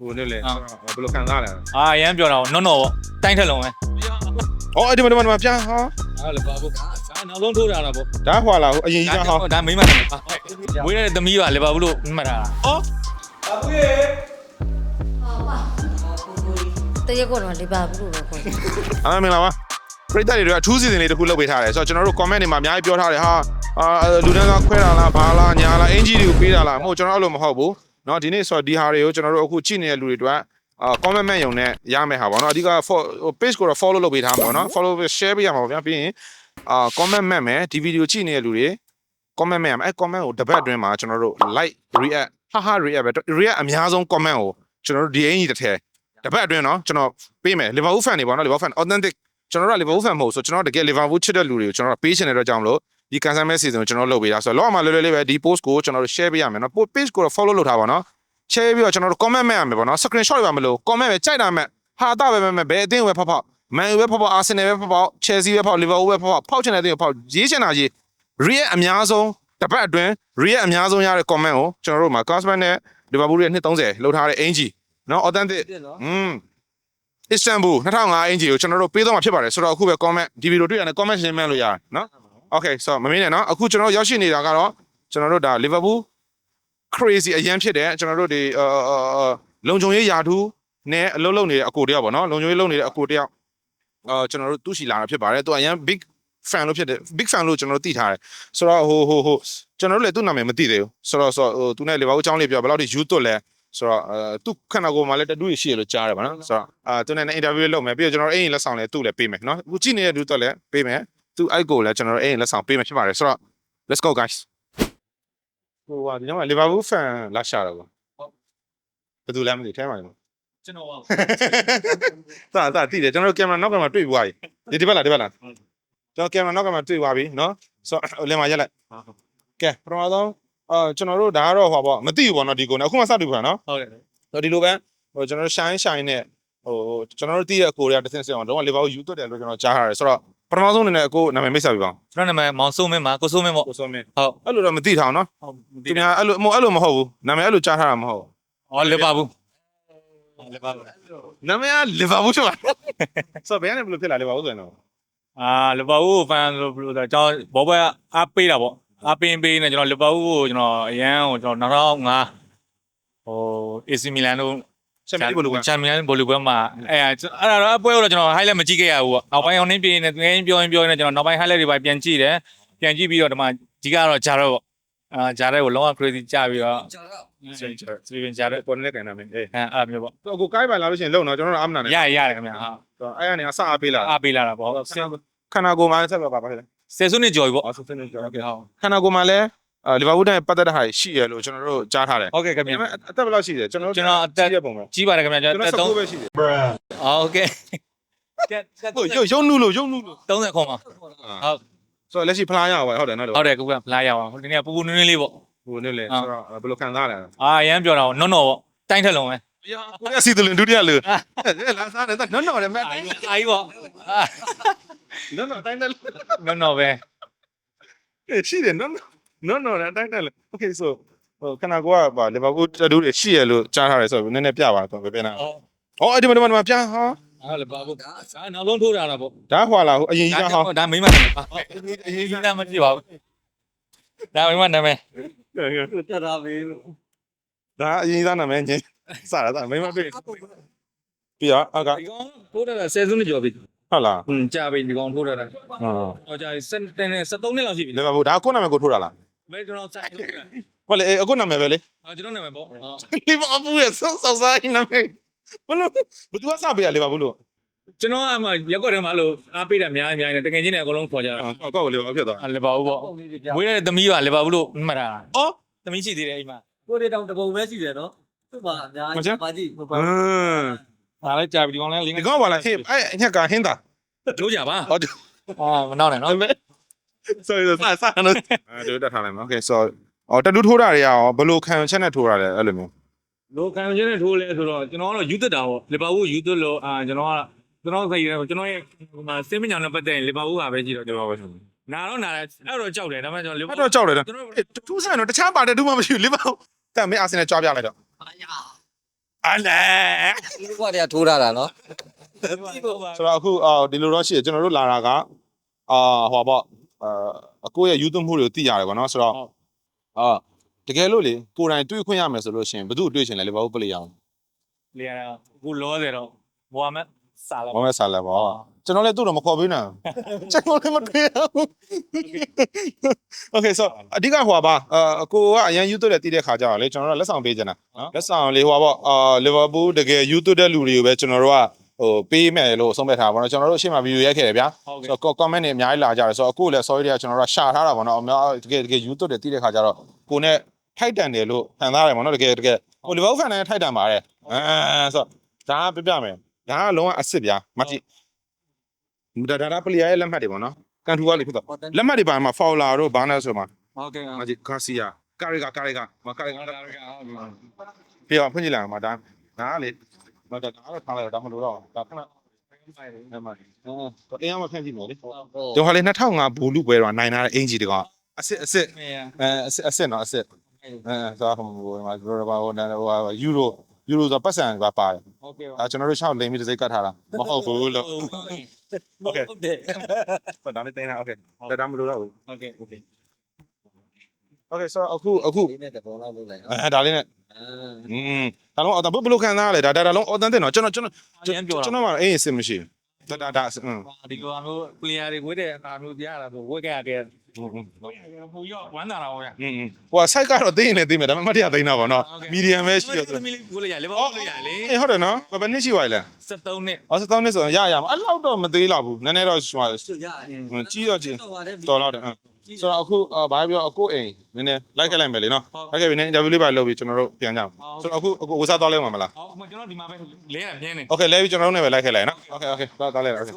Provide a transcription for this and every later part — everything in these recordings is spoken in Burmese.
ဟိုနေ့လေအာဘယ်လိုခံစားရလဲအာအရန်ပြောတာနော်နော်ပေါ့တိုင်းထက်လုံးပဲ။အော်အဲ့ဒီမှာဒီမှာဒီမှာပြန်ဟာဟာလေပါဘူးဒါနောက်ဆုံးထိုးတာလားပေါ့ဒါဟွာလာဟိုအရင်ကြီးကဟာဒါမိမတယ်မွေးတဲ့သမီးပါလေပါဘူးလို့မှတ်တာတရက်ကတော့လေးပါဘူးလို့ပဲခေါ်တယ်အားမင်္ဂလာပါပရိသတ်တွေကအထူးစီစဉ်လေးတစ်ခုလုပ်ပေးထားတယ်ဆိုတော့ကျွန်တော်တို့ comment တွေမှာအများကြီးပြောထားတယ်ဟာအာလူတန်းစားခွဲတာလားဘာလားညာလားအင်ဂျီတွေကိုပေးတာလားမဟုတ်ကျွန်တော်အဲ့လိုမဟုတ်ဘူး เนาะဒီနေ့ဆိုတော့ဒီဟာတွေကိုကျွန်တော်တို့အခုကြည့်နေတဲ့လူတွေအတွက်အာ comment မှန်ရုံနဲ့ရမယ်ဟာပေါ့เนาะအဓိက fo- ဟို page ကိုတော့ follow လုပ်ပေးထားမှာပေါ့เนาะ follow share ပေးရမှာပေါ့ဗျာပြီးရင်အာ comment မှန်မယ်ဒီဗီဒီယိုကြည့်နေတဲ့လူတွေ comment မှန်ရမယ်အဲ့ comment ကိုတစ်ပတ်အတွင်းမှာကျွန်တော်တို့ like react ဟာဟာ react ပဲ react အများဆုံး comment ကိုကျွန်တော်တို့ဒီအင်ကြီးတစ်ထည်တစ်ပတ်အတွင်းเนาะကျွန်တော်ပေးမယ် Liverpool fan တွေပေါ့เนาะ Liverpool fan authentic ကျွန်တော်တို့က Liverpool fan မဟုတ်ဆိုကျွန်တော်တို့တကယ် Liverpool ချစ်တဲ့လူတွေကိုကျွန်တော်တို့ပေးချင်တဲ့အတွက်ကြောင့်မလို့ ဒီ cancel message ကိုကျွန်တော်လုပ်ပေးတာဆိုတော့လောက်အောင်လွယ်လွယ်လေးပဲဒီ post ကိုကျွန်တော်တို့ share ပေးရမယ်နော် page ကိုတော့ follow လုပ်ထားပါနော် share ပြီးတော့ကျွန်တော်တို့ comment မဲ့ရမယ်ပေါ့နော် screenshot တွေပါမလို့ comment ပဲကြိုက်တာမဲ့ဟာတာပဲမဲ့ဘယ်အသင်းပဲဖောက်ဖောက် man ပဲဖောက်ဖောက် arsenal ပဲဖောက်ဖောက် chelsea ပဲဖောက် liverpool ပဲဖောက်ဖောက်ဖောက်ချင်တဲ့အသင်းကိုဖောက်ရေးချင်တာရေး react အများဆုံးတပတ်အတွင်း react အများဆုံးရတဲ့ comment ကိုကျွန်တော်တို့မှာ cosman နဲ့ liverpool ရဲ့နှစ်30လောက်ထားတဲ့အင်ဂျီနော် authentic อืม Istanbul 2005အင်ဂျီကိုကျွန်တော်တို့ပေးတော့မှာဖြစ်ပါတယ်ဆိုတော့အခုပဲ comment ဒီဗီဒီယိုတွေ့ရတဲ့ comment ရှင်းမှန်းလို့ရတယ်နော် Okay so မမင်းနဲ့နော်အခုကျွန်တော်ရောက်ရှိနေတာကတော့ကျွန်တော်တို့ဒါ Liverpool crazy အရန်ဖြစ်တယ်ကျွန်တော်တို့ဒီလုံခြုံရေးယာထူးနဲ့အလုပ်လုပ်နေတဲ့အကိုတယောက်ပေါ့နော်လုံခြုံရေးလုပ်နေတဲ့အကိုတယောက်အာကျွန်တော်တို့သူ့ရှိလာတာဖြစ်ပါတယ်သူအရန် big fan လို့ဖြစ်တယ် big fan လို့ကျွန်တော်တို့သိထားတယ်ဆိုတော့ဟိုဟိုဟိုကျွန်တော်တို့လည်းသူ့နာမည်မသိသေးဘူးဆိုတော့ဆိုတော့သူနဲ့ Liverpool အကြောင်းလေးပြောဘယ်လောက်ထိ you တွတ်လဲဆိုတော့အဲသူခန္ဓာကိုယ်မှာလည်းတတူးရရှိရလို့ကြားတယ်ဗောနော်ဆိုတော့အာသူနဲ့အင်တာဗျူးလေးလုပ်မယ်ပြီးတော့ကျွန်တော်အိမ်လက်ဆောင်လည်းသူ့လည်းပေးမယ်နော်အခုကြည့်နေတဲ့သူတော့လည်းပေးမယ် သူအဲ့ကိုလည်းကျွန်တော်တို့အိမ်ရင်လက်ဆောင်ပေးမယ်ဖြစ်ပါတယ်ဆိုတော့ let's go guys ဟိုဟာဒီတော့ Liverpool fan လာရှာတော့ဗောဘယ်သူလဲမသိထဲမှာလေကျွန်တော်ပါသာသာတည်တယ်ကျွန်တော်တို့ကင်မရာနောက်ကင်မရာတွေ့ပြီးသွားပြီဒီဒီဘက်လားဒီဘက်လားကျွန်တော်ကင်မရာနောက်ကင်မရာတွေ့သွားပြီနော်ဆိုတော့လင်မရက်လိုက်ကဲပထမဆုံးအာကျွန်တော်တို့ဒါကတော့ဟောပေါ့မသိဘူးပေါ့နော်ဒီကိုနော်အခုမှစတွေ့ပါနော်ဟုတ်တယ်ဆိုဒီလိုပဲဟိုကျွန်တော်တို့ shine shine နဲ့ဟိုကျွန်တော်တို့တည်တဲ့ကိုရီးယားတစ်ဆင့်ဆင့်အောင်တော့ level ယူသွတ်တယ်လို့ကျွန်တော်ကြားထားတယ်ဆိုတော့ ပထမဆုံးအနေနဲ့အခုနာမည်မိတ်ဆက်ပြပါအောင်ကျွန်တော်နာမည်မောင်စိုးမင်းပါကိုစိုးမင်းပေါ့ကိုစောမင်းဟုတ်အဲ့လိုတော့မသိထားအောင်နော်ဟုတ်သူများအဲ့လိုမဟုတ်အဲ့လိုမဟုတ်ဘူးနာမည်အဲ့လိုကြားထားတာမဟုတ်အော်လေပါဘူးလေပါဘူးဘူးနာမည်က Liverpool ဆိုပါဆိုတော့ဘယ်ကနေဘယ်လိုဖြစ်လာ Liverpool ဆိုရင်တော့အာလေပါဘူးဖန်လို့ဘယ်လိုလဲကျွန်တော်ဘောဘအားပေးတာပေါ့အားပေးပေးနေကျွန်တော်လေပါဘူးကိုကျွန်တော်အရန်ကိုကျွန်တော်2005ဟို AC Milan တို့ ချက်မြတ်ဘယ်လိုကချန်ပီယံဘောလုံးပွဲမှာအဲအဲ့ဒါတော့အပွဲတော့ကျွန်တော် highlight မကြည့်ခဲ့ရဘူးပေါ့နောက်ပိုင်းအောင်နေပြင်းနေငင်းပြောရင်ပြောရင်ကျွန်တော်နောက်ပိုင်း highlight တွေပါပြန်ကြည့်တယ်ပြန်ကြည့်ပြီးတော့ဒီမှာဒီကတော့ဂျာတော့ပေါ့အာဂျာတဲ့ကိုလုံးဝ crazy ကြပြီးတော့ဂျာတော့စပင်ဂျာတဲ့ပေါ်နေတဲ့ကန်နာမည်အေးအဲအဲ့မျိုးပေါ့တော့အခုကိုက်ပါလာလို့ရှိရင်လုံတော့ကျွန်တော်တို့အမနာနဲ့ရရရတယ်ခင်ဗျာဟာတော့အဲ့ကနေအစအားပေးလာအားပေးလာတာပေါ့ခန္ဓာကိုယ်မှာဆက်ပါပါပါလေဆယ်စုနှစ်ကျော်ပြီပေါ့အော်ဆက်နေကြောဟုတ်ကဲ့ဟုတ်ခန္ဓာကိုယ်မှာလည်း အာလီဗာပူးနဲ့ပတ်သက်တဲ့ဟာရှိရလို့ကျွန်တော်တို့ကြားထားတယ်ဟုတ်ကဲ့ခင်ဒါဗျာပေမဲ့အသက်ဘယ်လောက်ရှိတယ်ကျွန်တော်ကျွန်တော်အသက်ရပုံပဲကြီးပါတယ်ခင်ဗျာကျွန်ကျွန်တော်တော်တက်19ပဲရှိတယ်သုံးဟုတ်ကဲ့တက်ဟုတ်ရုပ်ရုပ်နုလို့ရုပ်နုလို့30ခွန်ပါဟုတ်ဆိုတော့လက်ရှိဖလားရအောင်ဟုတ်တယ်နော်ဟုတ်တယ်ကူကဖလားရအောင်ဟိုဒီနေ့ပူပူနွေးနွေးလေးပေါ့ဟိုနေ့လေဆိုတော့ဘယ်လိုခံစားရလဲအာအရန်ပြောတာပေါ့နော်နော်ပေါ့တိုင်းထက်လုံးပဲကိုရစီတလင်ဒုတိယလူလာစားတယ်နော်နော်တယ်မဲ့အာကြီးအာကြီးပေါ့အာနော်နော်တိုင်းတယ်နော်နော်ပဲရှိတယ်နော်နော် နော်တယ်တိုင်းတယ် Okay so ဟိုခဏကိုကပါလီဗာပူးတတူးတွေရှိရလို့ကြားထားတယ်ဆိုတော့နည်းနည်းပြပါတော့ပဲပြန်လာဟုတ်ဟောအဲ့ဒီမှာဒီမှာပြန်ဟာအဲ့လေပါဘူးဒါနောက်ဆုံးထိုးတာလားပေါ့ဒါဟွာလာဟိုအရင်ကြီးကဟောဒါမိမနာမည်ပါအရေးကြီးတာမကြည့်ပါဘူးဒါမိမနာမည်တက်တာပဲလို့ဒါအရင်သားနာမည်ချင်းစတာဒါမိမတွေ့ပြီးတော့အကဒီကောင်ထိုးတာဆယ်စုနှစ်ကျော်ပြီဟုတ်လားဟွန်းကြာပြီဒီကောင်ထိုးတာဟုတ်တော့ကြာ7နဲ့73နှစ်လောက်ရှိပြီလီဗာပူးဒါကိုနာမည်ကိုထိုးတာလား ဘယ်ကျွန်တော်စိုက်လို့ဟုတ်လေအခုနာမည်ပဲလေအာကျွန်တော်နာမည်ပေါ့လီဗာပူးရဲ့ဆောဆောစားနာမည်ဘလို့ဘသူကစပေးရလီဗာပူးလို့ကျွန်တော်အမရက်ကွက်ထဲမှာလို့အားပေးတာအများအများနဲ့တကယ်ချင်းတွေအကုန်လုံးခေါ်ကြတာကောက်ကောက်လီဗာပူးဖြစ်သွားအလီဘာဘူးပေါ့ပုံလေးတွေပြဝေးတဲ့သမီးပါလေဘာဘူးလို့မှတ်တာအော်သမီးရှိသေးတယ်အိမ်မှာကိုတွေတောင်တပုံပဲရှိတယ်နော်သူ့မှာအများကြီးပါကြည့်မပါအင်းဒါလည်းကြာပြီဒီကောင်လည်းလင်းဒီကောပါလားဟေးအဲ့အညက်ကဟင်းတာကျိုးကြပါဟုတ်အာမနောက်နဲ့နော် sorry စစနော်အဲ့တို့တက်ထားလိုက်မယ် okay so အော်တတူးထိုးတာတွေရောဘလို့ခံချက်နဲ့ထိုးတာလဲအဲ့လိုမျိုးလိုခံချင်းနဲ့ထိုးလဲဆိုတော့ကျွန်တော်ကတော့ယူသက်တာပေါ့လီဘာဘူးယူသက်လို့အာကျွန်တော်ကကျွန်တော်စိတ်ရဲကျွန်တော်ရဲ့ဟိုမှာစင်းမညာနဲ့ပတ်သက်ရင်လီဘာဘူးကပဲကြည့်တော့ကျွန်တော်ပဲဆိုနာတော့နာတယ်အဲ့တော့ကြောက်တယ်ဒါပေမဲ့ကျွန်တော်လီဘာအဲ့တော့ကြောက်တယ်ကျွန်တော်တူးဆန်တော့တခြားပါတယ်တူးမှမရှိဘူးလီဗာပူးတက်မင်းအာဆင်နယ်ကြွားပြလိုက်တော့ပါရအလဲဒီကွာတည်းထိုးထားတာနော်ဆိုတော့အခုအာဒီလိုတော့ရှိတယ်ကျွန်တော်တို့လာတာကအာဟိုပေါ့ အာအကိုရဲ့ယူသွမှုတွေကိုသိရတယ်ကွာနော်ဆိုတော့အာတကယ်လို့လေကိုယ်တိုင်တွေးခွင့်ရမယ်ဆိုလို့ရှိရင်ဘယ်သူ့ကိုတွေးချင်လဲလေဘာလို့ပလေရအောင်လေရတော့အခုလောတယ်တော့ဘွာမက်စာလာဘာမဲ့ဆာလဲပေါ့ကျွန်တော်လည်းသူ့တော့မခေါ်ပေးနိုင်ကျွန်တော်လည်းမတွေးရဘူး Okay so အဓိကဟိုပါအာအကိုကအရန်ယူသွတဲ့တည်တဲ့ခါကြတော့လေကျွန်တော်တို့လက်ဆောင်ပေးချင်တာနော်လက်ဆောင်လေးဟိုပါအာလီဗာပူးတကယ်ယူသွတဲ့လူတွေကိုပဲကျွန်တော်တို့က ဟိုပေးမယ်လို့ဆုံးဖြတ်ထားပါတော့ကျွန်တော်တို့အရှိမဗီဒီယိုရိုက်ခဲ့တယ်ဗျာဟုတ်ကဲ့ဆိုတော့ comment တွေအများကြီးလာကြတယ်ဆိုတော့အခုလည်း sorry တွေကကျွန်တော်တို့ရှာထားတာပေါ့နော်အများတကယ်တကယ်ယူသွတဲ့တည်တဲ့ခါကြတော့ကိုနဲ့ထိုက်တန်တယ်လို့ခံစားရတယ်ပေါ့နော်တကယ်တကယ်ဟိုလီဗာပူးဖန်နဲ့ထိုက်တန်ပါတယ်အဲဆိုတော့ဒါကပြပြမယ်ဒါကလုံးဝအစ်စ်ဗျာမကြည့်ဒါဒါဒါပလီယာရဲ့လက်မှတ်တွေပေါ့နော်ကန်ထူကလေးဖြစ်တော့လက်မှတ်တွေပါမှာ Fowler တို့ဘာနဲ့ဆိုမှာဟုတ်ကဲ့မကြည့်ကာစီယာကာရီကာကာရီကာမကာရီကာဟုတ်ကဲ့ဟုတ်ကဲ့ပြဖွင့်ကြည့်လိုက်အောင်မဒါဒါကလေ မဒါဒါတော့ထားလိုက်တော့ဒါမလို့တော့ဒါခဏအဲမှာအဲအင်းအောင်ဖန်ကြည့်မယ်လေဟုတ်တော့ဟာလေ2005ဘူလူပွဲတော့နိုင်လာတဲ့အင်ဂျီတကောင်အစ်စ်အစ်စ်မေးရအဲအစ်စ်အစ်စ်နော်အစ်စ်အဲဆိုတော့ဟိုမှာဘရောဘာဟိုနာဟိုယူရိုယူရိုဆိုပတ်စံပါပါတယ်ဟုတ်ကဲ့ဒါကျွန်တော်တို့ရှောက်လိမ်ပြီးတစ်စိတ်ကတ်ထားတာမဟုတ်ဘူးလို့ဟုတ်တယ်ဒါလည်းတင်းတာโโอเคဆိုတော့အခုအခု ဒီနဲ့တဘောလောက်လုပ်လိုက်နော် အဲဒါလေးနဲ့ အာ อืมဒါလုံးအော်ဒါဘယ်လိုခံစားရလဲဒါဒါဒါလုံးအော်တန်တဲ့နော်ကျွန်တော်ကျွန်တော် အရင်ပြော ကျွန် တာ တော်ကအေးအစ်မရှိဘူးဒါဒါဒါอืม ဒီလိုမျိုး player တွေဝေးတဲ့အားမျိုးပြရတာဆိုဝေးခဲ့ရခဲ့ อืม ဟိုရောဝမ်းသာတာဟောရ อืมဟိုဆိုင်ကတော့သိရင်လည်းသိမယ်ဒါပေမဲ့မတရားသိနေတာပေါ့နော်မီဒီယမ်ပဲရှိရ ဆို ဆို သမီးလေးကိုလေရလေဘောလေရလေ အေးဟုတ်တယ်နော်ဘယ်နှစ်ရှိပါလဲ 73နှစ် အော်စတောင်းနေဆိုရင်ရရမှာအဲ့လောက်တော့မသေးတော့ဘူးနည်းနည်းတော့ဟို စွရရတယ် ကြီးတော့ကြီး တော့ပါတယ် တော်တော့တယ် ဆိုတော့အခုဘာပြောအခုအိမ်နည်းနည်း like လိုက်မယ်လေနော်ဟုတ်ကဲ့ပြီနည်း interview လေးပါလုပ်ပြီးကျွန်တော်တို့ပြန်ကြအောင်ဆိုတော့အခုအခုဝစားသွားလဲမှာမလားဟုတ်အခုကျွန်တော်ဒီမှာပဲလဲတာမြင်းနေ Okay လဲပြီးကျွန်တော်တို့နဲ့ပဲ like ခဲ့လိုက်နော် Okay Okay သွားသွားလဲ Okay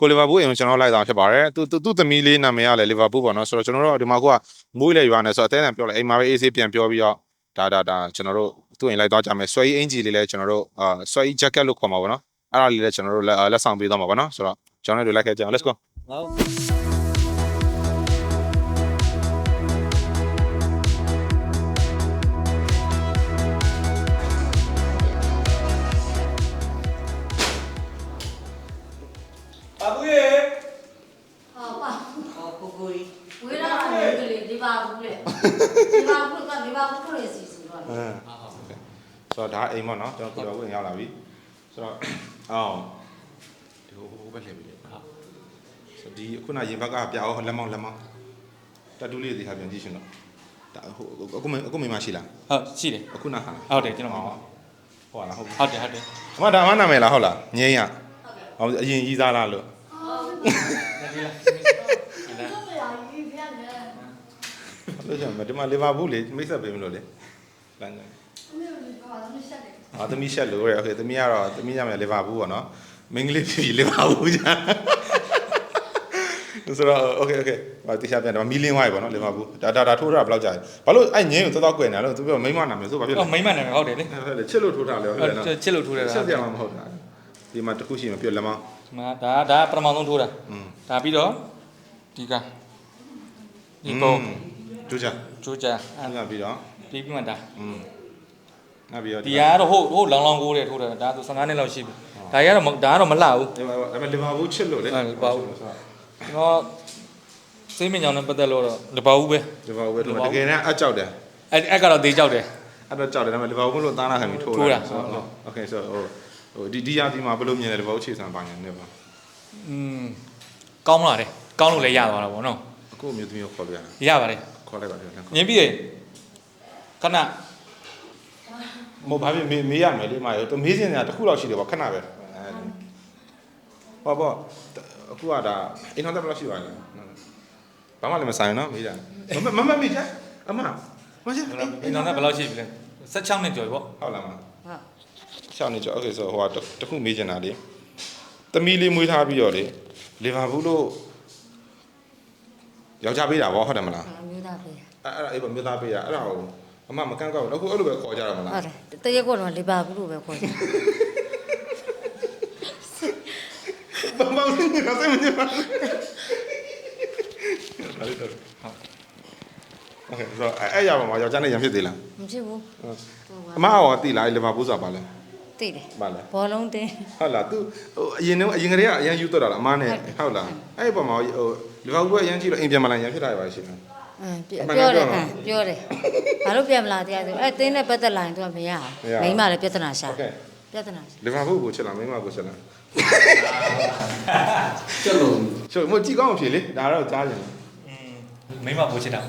ကိုလီဗာပူးအိမ်ကိုကျွန်တော်လိုက်တာဖြစ်ပါတယ်သူသူသမီးလေးနာမည်ကလည်းလီဗာပူးပေါ့နော်ဆိုတော့ကျွန်တော်တို့ဒီမှာအခုကမွေးလေရွာနေဆိုတော့အသေးအံပြောလိုက်အိမ်မှာပဲ AC ပြန်ပြောပြီးတော့ဒါဒါဒါကျွန်တော်တို့သူ့အိမ်လိုက်သွားကြမယ်ဆွဲကြီးအင်ဂျီလေးလည်းကျွန်တော်တို့အာဆွဲကြီး jacket လို့ခေါ်မှာပေါ့နော်အဲ့ဒါလေးလည်းကျွန်တော်တို့လက်ဆောင်ပေးသွားမှာပေါ့နော်ဆိုတော့ကျွန်တော်တို့လိုက်ခဲ့ကြအောင် let's go ဟုတ် ဒီပါဘူးကဒီပါဘူးကိုလေစီစီတော့အင်းဆိုတော့ဒါအိမ်ပေါ့နော်ကျွန်တော်ကိုယ်တော်ဝင်ရောက်လာပြီဆိုတော့အော်ဒီဟိုဟိုဘက်လှည့်ပြီလေဟုတ်ဆိုဒီခုနရင်ဘက်ကပြအောင်လက်မောင်းလက်မောင်းတတူးလေးတွေဟာပြန်ကြည့်ရှင်တော့ဒါဟိုအခုမအခုမမရှိလားဟုတ်ရှိတယ်အခုနဟာလားဟုတ်တယ်ကျွန်တော်ဟုတ်လားဟုတ်ပြီဟုတ်တယ်ဟုတ်တယ်အမဒါမှနာမည်လားဟုတ်လားငင်းရဟောအရင်ကြီးစားလားလို့ လို့ကျွန်တော်ဒီမှာလီဗာပူးလေမိတ်ဆက်ပေးမလို့လေလမ်းကနေအာသမီးရှက်လို့ရโอเคသမီးကတော့သမီးရမယ်လီဗာပူးပေါ့နော်မင်းကလေးဖြစ်ပြီးလီဗာပူးကြာဆိုတော့โอเคโอเคဟာတိကျပြန်တော့မီလင်းဝိုင်းပေါ့နော်လီဗာပူးဒါဒါဒါထိုးတာဘယ်လောက်ကြာလဲဘာလို့အဲ့ငင်းကိုတော်တော်ကွယ်နေလို့သူပြောမိမနာမယ်ဆိုဘာဖြစ်လဲ ဟောမိမ့်မှန်တယ်ဟုတ်တယ်လေ ဟုတ်တယ်ချစ်လို့ထိုးတာလေဟုတ်တယ်နော် ချစ်လို့ထိုးတယ် ချစ်ပြမှာမဟုတ်တာဒီမှာတစ်ခုရှိမှပြလက်မ မဒါဒါပထမဆုံးထိုးတာ อืม ဒါပြီးတော့ဒီကဒီပုံ ကျူးချာ ကျိုးချာ အဲ့ဒါပြီးတော့ ပြီးပြီးမှဒါ อืมနောက်ပြီးတော့ ဒီကတော့ဟုတ်ဟုတ်လောင်လောင်ကိုးတယ်ထိုးတယ်ဒါဆို15နှစ်လောက်ရှိပြီဒါရတော့ဒါကတော့မလှဘူး ဒီမှာဒါပေမဲ့လီဗာပူးချစ်လို့လေ ဟုတ်လီဗာပူး ကျွန်တော်စိတ်မညောင်နဲ့ပတ်သက်လို့တော့လပောက်ဘူးပဲ လီဗာပူးပဲထိုးတကယ်တမ်းအကြောက်တယ် အဲ့အဲ့ကတော့သေးကြောက်တယ် အဲ့တော့ကြောက်တယ်ဒါပေမဲ့လီဗာပူးလို့သားနာခံပြီးထိုး ထိုးတာ ဆိုတော့โอเคဆိုဟိုဟိုဒီဒီယာဒီမှာဘယ်လိုမြင်လဲလီဗာပူးခြေဆံပါညာနေပါ อืมကောင်းလာတယ်ကောင်းလို့လည်းရသွားတာပေါ့နော် အခုအမျိုးသမီးကိုခေါ်ပြရတာ ရပါတယ် ခေါ်လိုက်ပါဗျာနှခေါ်မြင်ပြီလေခဏမဘာဖြစ်မေးမေးရမယ်လေမာရောသူမေးစင်တာတစ်ခုလောက်ရှိတယ်ပေါ့ခဏပဲဟောပေါ့အခုကဒါအင်တာနက်ဘယ်လောက်ရှိပါလဲဘာမှလည်းမဆိုင်နော်မေးတာမမမေးချာအမမရှိအင်တာနက်ဘယ်လောက်ရှိပြီလဲ16နှစ်ကျော်ပြီပေါ့ဟုတ်လားမဟုတ်6နှစ်ကျော် okay ဆိုဟိုကတစ်ခုမေးချင်တာလေသမီးလေးမွေးထားပြီးတော့လေလီဗာပူးလို့ယောက်ျားပေးတာဗောဟုတ်တယ်မလား အမျိုးသားပဲ အဲ့အဲ့ဒါအေးဗမြို့သားပေးတာအဲ့ဒါကိုအမမကန့်ကောက်ဘူးအခုအဲ့လိုပဲခေါ်ကြတာမလား ဟုတ်တယ်တရက်ကတော့ဒီပါဘူးလို့ပဲခေါ်တယ် ဘာမှမသိဘူးစိတ်မညစ်ပါ โอเคဆိုတော့အဲ့အဲ့ရပါမှာယောက်ျားနဲ့ရံဖြစ်သေးလား မဖြစ်ဘူး အမရောတိလားလီဗာပူးဆိုတာပါလဲ သိတယ် ပါလဲ ဘောလုံးတင်း ဟုတ်လား तू ဟိုအရင်တော့အရင်ကတည်းကအရင်ယူတော့တာလားအမနဲ့ဟုတ်လားအဲ့ဒီပုံမှာဟိုလီဗာပူးကအရင်ကြည့်လို့အိမ်ပြန်မလာရံဖြစ်တာရပါရှိတယ် အင်းပြောတယ်ဟမ်ပြောတယ်ဘာလို့ပြန်မလာတရားဆိုအဲတင်းနဲ့ပတ်သက်လာရင်သူကမရဘူးမိမလည်းပြဿနာရှာပြဿနာလီဗာပူးကိုချက်လားမိမကိုချက်လားကျွန်တော်ကျွန်တော်မကြည့်ကောင်းဖြစ်လေဒါတော့ကြားတယ်မိမပိုးချစ်တာ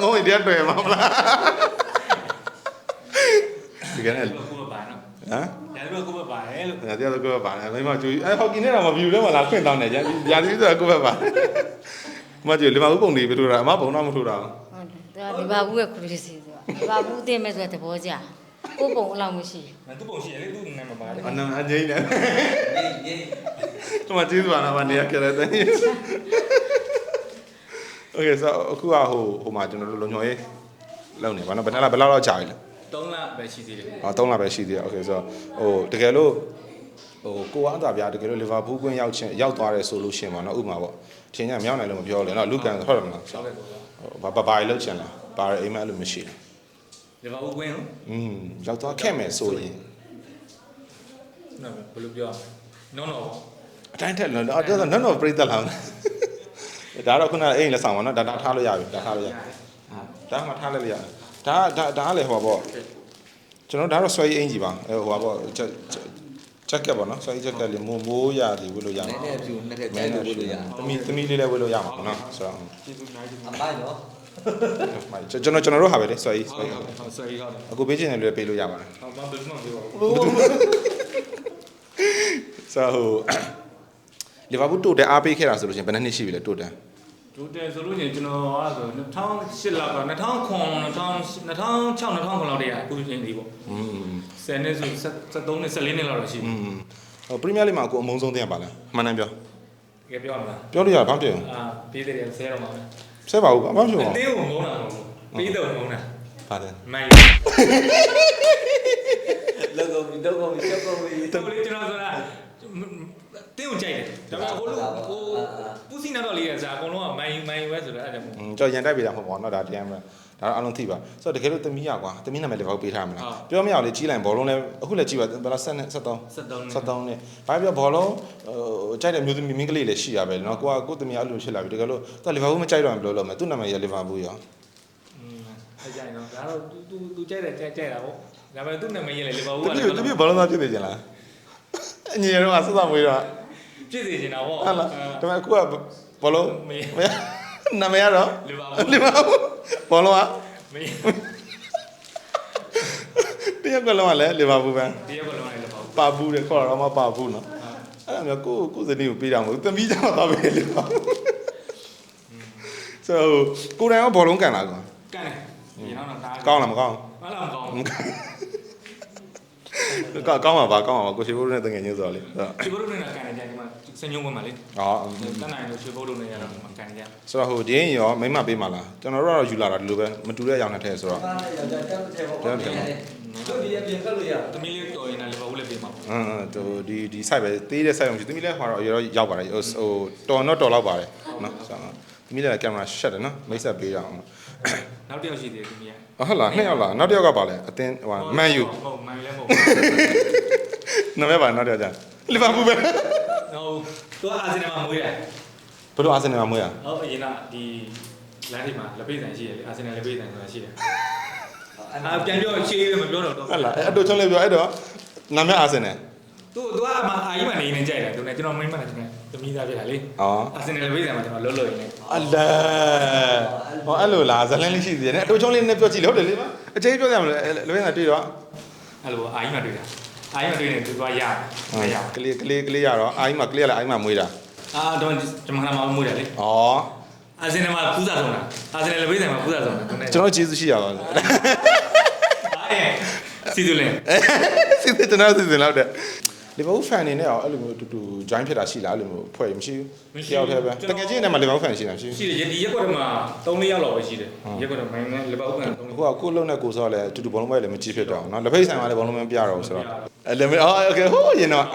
မဟုတ်တရားတွေ့မှာမလားဒီကနေ့ကိုပါနော်ဟမ်ဒါတို့ကိုပါတယ်လို့ဒါတရားတို့ကိုပါတယ်မိမကျူအဲဟော်ကီနဲ့တော့မဗျူးလဲမလားခွင့်တောင်းတယ်ကြာဒီဆိုကိုပါပါ ပါ။မကျူလီမာဘူးပုံနေပြထိုးတာအမပုံတော့မထိုးတာဟုတ်တယ်သူကဒီဘာဘူးရဲ့ခရီးစီဆိုတာဒီဘာဘူးတင်းမဲ့ဆိုတဲ့သဘောကြကိုယ်ပုံအလောက်မရှိငါသူ့ပုံရှိရလေသူ့နာမပါတယ်။အနံအငိမ့်နဲ့ရေးရေး။ဒီမှာကျေးဇူးပါလားဗနေရကြတဲ့။ Okay so အခုကဟိုဟိုမှာကျွန်တော်တို့လုံညော်ရေးလုံနေပါနော်ဘယ်နှစ်လဘယ်လောက်လောက်ကြာပြီလဲ3လပဲရှိသေးတယ်။ဟော3လပဲရှိသေးတယ်။ Okay so ဟိုတကယ်လို့ ဟိုကိုအားသာဗျာတကယ်လို့လီဗာပူးကွင်းရောက်ချင်းရောက်သွားတယ်ဆိုလို့ရှင်ပါနော်ဥပမာပေါ့။ထင်ကြမြောက်နိုင်လို့မပြောလဲနော်လူကန်ဟုတ်တယ်မလားဟုတ်ကဲ့ကို။ဘာဘာဘာလောက်ချင်လား။ဘာအိမ်မအဲ့လိုမရှိဘူးဒီဘာဦးကွင်းနော်။อืมရောက်သွားခဲ့မယ်ဆိုရင်နော်ဘယ်လိုပြောနော်နော်အတိုင်းထက်လောတော့တော့နော်နော်ပြိသက်လာအောင်။ဒါတော့ခုနအိမ်လက်ဆောင်ပါနော်ဒါဒါထားလို့ရပြီဒါထားလို့ရ။ဒါမှထားလိုက်လို့ရ။ဒါဒါဒါလည်းဟောပေါ့ကျွန်တော်ဒါတော့ဆွဲရေးအင်ကြီးပါအဲဟိုပါပေါ့ ချက်ချက်ကက်ပေါ့နော်ဆွဲရေးချက်ကက်လေးမိုးမိုးရသည်ဝလို့ရနမှာည်းနည်းဖြူနှစ်ထက်ကျဲမဲလို့နဲ့လို့ရသမီးသမီးလေးလည်းဝလို့ရမှာပေါ့နော်ဆိုတော့ကျေးဇူးများကြီးအမိုက်နော်ကျွန်တော်ကျွန်တော်တို့ဟာပဲလေဆွဲရေးဆွဲရေးဟုတ်ဟုတ်ဆွေးဟုတ်တယ်အခုပေးချင်တယ်လို့ပေးလို့ရပါတယ်ဟောဘာဘယ်မှမပြောဘူးဆိုတော့လီဗာပူးတိုတယ်အားပေးခဲ့တာဆိုလို့ရှိရင်ဘယ်နှစ်နှစ်ရှိပြီလဲတိုတယ် ဒူတယ်ဆိုလို့ရှိရင်ကျွန်တော်အဲ့ဆို2008လောက်က2009 2006 2009လောက်တည်းကအခုချင်းဒီပေါ့ อืม 10နှစ်ဆို73နှစ်14နှစ်လောက်တော့ရှိ อื ပြီ มဟိုပရီးမီးယားလိမှာကိုအမုံဆုံးတင်ရပါလားမှန်တယ်ပြော တကယ်ပြောရမလား ပြောလို့ရဘာပြော အာပေးတယ်ဆဲတော့မှာပဲ ဆဲပါဘူးဘာမှမပြော အ ပါ တင်းကိုမုန်းတာမဟုတ်ဘူးပေးတော့မုန်းတာ ပါတယ် မိုင် လောကုန်ပြီလောကုန်ပြီချက်ကုန်ပြီ တော်လေးကျွန်တော်ဆိုတာ တင်းကိုကြိုက်တယ်ဒါပေမဲ့ဟိုလိုဟိုပူစီနာတော့လေးရစားအကုန်လုံးကမိုင်မိုင်ဝဲဆိုတော့အဲ့ဒါမို့ อืมကြော်ရန်တိုက်ပေးတာမဟုတ်ပါဘူးเนาะဒါတရားမလားဒါတော့အလုံးသိပါဆိုတော့တကယ်လို့သမီးရကွာသမီးနာမည်လေးဘာပေးထားမလားပြောမရအောင်လေကြီးလိုက်ဘောလုံးလဲအခုလည်းကြီးပါဘယ်လားဆက်နဲ့73 73နှစ် 73နဲ့ဘာပြောဘောလုံးဟိုကြိုက်တဲ့မျိုးသမီးမင်းကလေးလည်းရှိရပဲเนาะကိုကကိုသမီးအဲ့လိုဖြစ်လာပြီတကယ်လို့သူကလီဗာပူးမကြိုက်တော့ဘယ်လိုလုပ်မလဲသူ့နာမည်ရလီဗာပူးရော อืมအဲ့ကြိုင်တော့ဒါတော့ तू तू ကြိုက်တယ်ကြိုက်ကြိုက်တာပေါ့ဒါပေမဲ့သူ့နာမည်ရေးလေလေဘာဘူး တ က ပည့် လည်း တပည့်ဘောလုံးသားဖြစ်နေကြလားအညီရောဆက်ဆက်မွေးတော့ ပြည့်စေချင်တာပေါ့ဟုတ်လားဒါပေမဲ့အခုကဘောလုံးမေးမရနာမည်ရတော့လီဗာပူးလီဗာပူးဘောလုံးကမေးတယောက်ကလုံးကလည်းလီဗာပူးပဲဒီရက်ကတော့လည်းဘာဘူးပါဘူးတယ်ခေါ်တော့မှပါဘူးနော်အဲ့ဒါမျိုးကိုကိုစနေကိုပေးတာမဟုတ်သမီးကြောင့်တော့ပဲလီဗာပူးဆိုကိုယ်တိုင်ကဘောလုံးကန်လာကွာကန်တယ်ဒီနောက်တော့ဒါကောင်းလားမကောင်းဘာလို့မကောင်းဘူးကောင်း ကောင်းပါပါကောင်းပါပါကိုရှိဖို့နဲ့တငယ်ချင်းဆိုတော့လေဟုတ်ဒီဘုရုနဲ့ကန်နေကြဒီမှာစညုံဝင်မှာလေအော်တန်းနိုင်လို့ရွှေဘုရုနဲ့ရတော့ကန်နေကြဆိုတော့ဟိုဒီရင်ရောမိမပေးမှာလားကျွန်တော်တို့ကတော့ယူလာတာဒီလိုပဲမတူတဲ့ရောင်နဲ့ထဲဆိုတော့ဘာလဲယောက်ျားတက်တဲ့ပေါ့တို့ဒီအပြင်ကလို့ရသမီးလေးတော်ရင်လည်းလီဗာပူးလည်းပေးမှာပေါ့အင်းဟိုဒီဒီ site ပဲတေးတဲ့ site မရှိသမီးလည်းဟိုတော့ရောရောက်ပါတယ်ဟိုဟိုတော်တော့တော်တော့ပါတယ်နော်ဆိုတော့သမီးလည်းကင်မရာရှက်တယ်နော်မိတ်ဆက်ပေးရအောင် နောက်တစ်ယောက်ရှိသေးတယ်သမီးကဟုတ်လားနှစ်ယောက်လားနောက်တစ်ယောက်ကပါလဲအတင်းဟိုမန်ယူဟုတ်မန်ယူလည်းမဟုတ်နာမည်ပါနောက်တစ်ယောက်ကြာလီဗာပူးပဲဟုတ်သူအာဆင်နယ်မှာမွေးတယ်ဘယ်လိုအာဆင်နယ်မှာမွေးရဟုတ်အရင်ကဒီလမ်းထိပ်မှာလက်ပိတ်ဆိုင်ရှိတယ်လေအာဆင်နယ်လက်ပိတ်ဆိုင်ဆိုတာရှိတယ်အာပြန်ပြောရှေးမပြောတော့တော့ဟုတ်လားအဲ့အတူချုံးလေးပြောအဲ့တော့နာမည်အာဆင်နယ် သူသူကအမအာကြီးမနေနေကြိုက်တယ်သူနဲ့ကျွန်တော်မိမနဲ့ကျွန်တော်သမီးသားဖြစ်တာလေအော်အာဆင်နယ်လက်ပိတ်ဆိုင်မှာကျွန်တော်လွတ်လွတ်ရင်းနဲ့အလဲဟောအဲ့လိုလားဇလန်းလေးရှိသေးတယ်နဲ့အတူချုံးလေးနဲ့ပြောကြည့်လေဟုတ်တယ်လေအကျေးပြောရမလဲလွေးနေတာတွေ့တော့အဲ့လိုအာကြီးမတွေ့တာအာကြီးမတွေ့နေသူကရမရကလေးကလေးကလေးရတော့အာကြီးမကလေးရလည်းအာကြီးမမွေးတာအာတော့ကျွန်တော်မှမွေးတယ်လေဩအာဆင်နယ်မှာပူးစာဆုံးတာအာဆင်နယ်လက်ပိတ်ဆိုင်မှာပူးစာဆုံးတာသူနဲ့ကျွန်တော်ကျေးဇူးရှိရပါဘူးအာရဲ့စီတူလင်စစ်စစ်ကျွန်တော်စစ်စစ်လောက်တဲ့ လီဗာပူးဖန်နေနဲ့အောင်အဲ့လိုမျိုးတူတူ join ဖြစ်တာရှိလားအဲ့လိုမျိုးဖွဲ့ရမရှိဘူးတယောက်တည်းပဲတကယ်ချင်းနဲ့မှလီဗာပူးဖန်ရှိတာမရှိဘူး ရှိတယ်ဒီရက်ကွက်ထဲမှာ3-4ယောက်လောက်ပဲရှိတယ်ရက်ကွက်ထဲမိုင်းနဲ့လက်ပောက်ကန်3 ဟိုကကိုလုံးနဲ့ကိုစောလည်းတူတူဘောလုံးပွဲလည်းမကြည့်ဖြစ်တော့ဘူးเนาะလက်ဖိတ်ဆိုင်မှာလည်းဘောလုံးမပြတော့ဘူးဆိုတော့အဲ့လည်းအော်โอเคဟိုးရင်တော့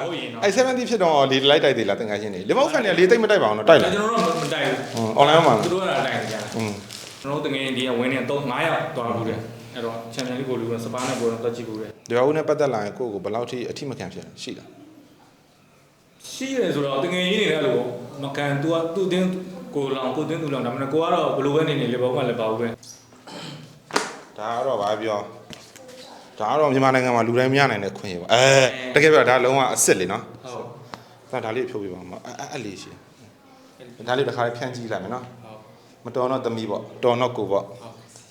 အဲ့70ဖြစ်တော့လေလိုက်တိုက်သေးလားတကယ်ချင်းနေလီဗာပူးဖန်နေလေတိတ်မတိုက်ပါဘူးเนาะတိုက်လား ကျွန်တော်တို့မတိုက်ဘူး အွန်လိုင်းမှာ သူတို့ကတိုင်ကြတာ อืม ကျွန်တော်တို့တကယ်ဒီကဝင်းနေတော့9ရောက်သွားဘူးတဲ့ အဲ့တော့ချန်ပီယံလိကိုလူကစပါးနဲ့ပေါ်တော့တက်ကြည့်ဘူးတဲ့ဒီဟာဦးနဲ့ပတ်သက်လာရင်ကိုယ့်ကိုဘယ်လောက်ထိအထိမခံဖြစ်လဲရှိလားရှိတယ်ဆိုတော့တကယ်ကြီးနေတဲ့လို့မကန် तू ကသူ့တင်းကိုလောင်ကိုတင်းသူလောင်ဒါမှမဟုတ်ကိုကတော့ဘယ်လိုပဲနေနေလေဘောကလည်းပါဘူးပဲဒါကတော့ဗာပြောဒါကတော့မြန်မာနိုင်ငံမှာလူတိုင်းမရနိုင်တဲ့ခွင့်ရပါအဲတကယ်ပြောဒါလုံးဝအစ်စ်လေနော်ဟုတ်ဒါဒါလေးဖြုတ်ပြပါမှာအဲအဲ့လေးရှိဒါလေးတစ်ခါလေးဖြန့်ကြည့်လိုက်မယ်နော်ဟုတ်မတော်တော့သမီးပေါ့တော်တော့ကိုပေါ့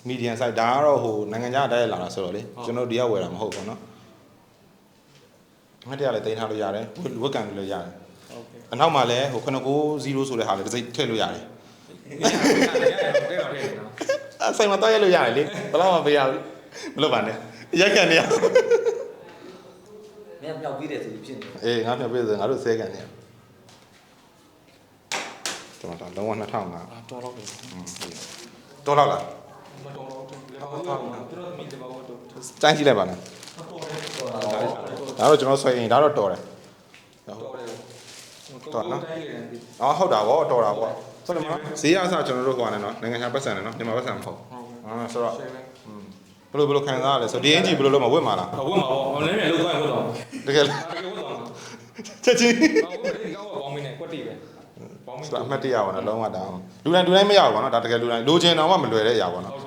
မီဒီယံ site ဒါကတော့ဟိုနိုင်ငံခြားတိုက်ရလာတာဆိုတော့လေကျွန်တော်ဒီကဝယ်တာမဟုတ်ဘူးနော်ငါတရားလည်းတင်ထားလို့ရတယ်ဝက်ကန်လို့ရတယ်ဟုတ်ကဲ့အနောက်မှာလည်းဟို90ဆိုတဲ့ဟာလေးတစ်စိတ်ထည့်လို့ရတယ်တဲ့တော့တဲ့နော်အဆိုင်မှာတော့ရလို့ရတယ်လေဘယ်တော့မှမရဘူးမလုပ်ပါနဲ့ရက်ကန်နေရမင်းမြောက်ပြီးတယ်ဆိုပြီးဖြစ်နေအေးငါမျှပြေးဆိုငါတို့ဆဲကန်နေရကျွန်တော်တော့လုံးဝ2005တော်တော့တယ်တော်လောက်လားမ တော်တော့တယ်တော်တော့တော်မီတဘောတော့စမ်းကြည့်လိုက်ပါလားဒါတော့ကျွန်တော်ဆွဲရင်ဒါတော့တော်တယ်တော်နော်တိုင်းလေတယ်အော်ဟုတ်တာဗောတော်တာဗောဆိုတော့ဈေးအစားကျွန်တော်တို့ဟိုကနေနော်နိုင်ငံခြားပတ်စံတယ်နော်မြန်မာပတ်စံမဟုတ်အာဆိုတော့ဘယ်လိုဘယ်လိုခံစားရလဲဆိုဒီအင်ဂျီဘယ်လိုလုပ်မဝတ်မှာလားအဝတ်မှာပေါ့အလည်းလည်းလောက်သွားရင်ဝတ်တော့တကယ်တကယ်ဝတ်တော့မှာချက်ချင်းအဝတ်တွေကောက်ပေါင်းမင်းနဲ့ကွက်တီပဲပေါင်းမင်းဆိုတော့အမှတ်တရပါတော့လုံးဝဒါလူတိုင်းလူတိုင်းမရဘူးဗောနော်ဒါတကယ်လူတိုင်းလိုချင်တော့မှမလွယ်တဲ့အရာဗောနော်ဟုတ်ကဲ့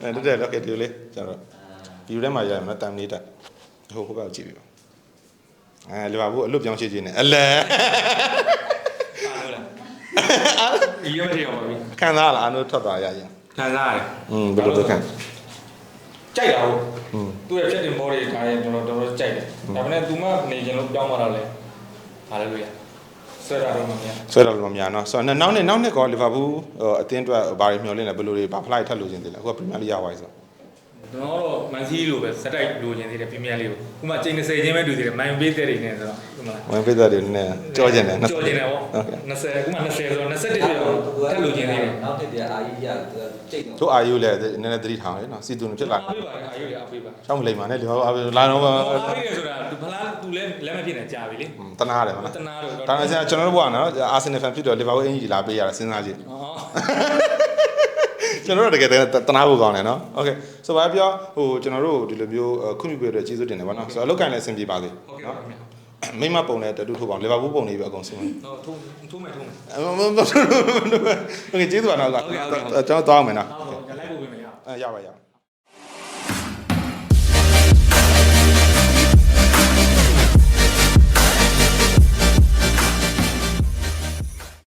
အဲတက်တက်လောက်ကဲဒီလိုလေးကျွန်တော်ဗီဒီယိုထဲမှာရရမယ်နော်တမ်လေးတက်ဟိုဟိုဘက်ကြည့်ပြီးပါအဲလေပါဘူးအလွတ်ပြောင်းချေချင်တယ်အလဲအားလို့လားရိုးတယ်ပါဘီခံစားလားအနုထွက်သွားရရင်ခံစားရတယ်อืมဘယ်လိုခံကြိုက်တာဟုတ်သူ့ရဲ့ဖြစ်တဲ့ body ဒါရင်တော်တော်တော်တော်ကြိုက်တယ်ဒါပေမဲ့ तू မနေကြလို့ပြောင်းသွားတာလဲဟာလေလို့ရ ဆွဲတာတော့မမြင်ဆွဲတော့မများနော်ဆိုတော့နောက်နှစ်နောက်နှစ်ကောလီဗာပူးအသင်းအတွက်ဘာတွေမျှော်လင့်လဲဘယ်လိုတွေဘာဖလိုက်ထပ်လို့ခြင်းသေးလဲအခုကပရီးမီယာလိရဝိုင်းဆို ကျွန်တော်တော့မန်စီလိုပဲစက်တိုက်လိုချင်သေးတယ်ပရီးမီယာလိကိုခုမှချိန်20ချင်းပဲတူသေးတယ်မန်ပေးတဲ့တွေနဲ့ဆိုတော့ဒီမှာဝင်ပိသက်တွေနည်းနည်းကြောကျင်တယ်နော်ကြော်ချင်တယ်ပေါ့20ခုမှ20ဆိုတော့21ဆိုတော့တက်လိုချင်သေးတယ်နောက်တစ်ပြအာကြီးရကြိတ်တော့တို့အာယူလည်းနည်းနည်းသတိထားတယ်နော်စီတူနေဖြစ်လာအားပေးပါအာရုံရအားပေးပါချောင်းမလိမ္မာနဲ့ဒီဟောလာတော့အားပေးတယ်ဆိုတာဖလားသူလည်းလက်မဖြစ်နေကြပြီလေတနာတယ်မနော်တနာတော့ဒါနဲ့ကျွန်တော်တို့ဘကနော်အာဆင်နယ်ဖန်ဖြစ်တော့လီဗာပူးအင်ဂျီလာပေးရတာစဉ်းစားကြည့်ဟော ကျွန်တော်တို့တကယ်တနာဖို့ကောင်းတယ်နော်โอเคဆိုပါပြောဟိုကျွန်တော်တို့ဒီလိုမျိုးခွင့်ပြုပေးရတဲ့ကျေးဇူးတင်တယ်ဗောနော်ဆိုတော့အလုပ်ကိုင်လည်းအဆင်ပြေပါစေ ဟုတ်ကဲ့ပါခင်ဗျာ မိမပုံနဲ့တူထိုးပါအောင်လီဗာပူးပုံလေးပဲအကုန်ဆုံး ဟောထုံးထုံးမယ်ထုံးမယ် โอเคကျေးဇူးပါနော်ကျွန်တော်သွားအောင်မယ်နော် ဟုတ်ကဲ့လိုက်ဖို့ပြင်မယ်ရ အဲရပါရပါ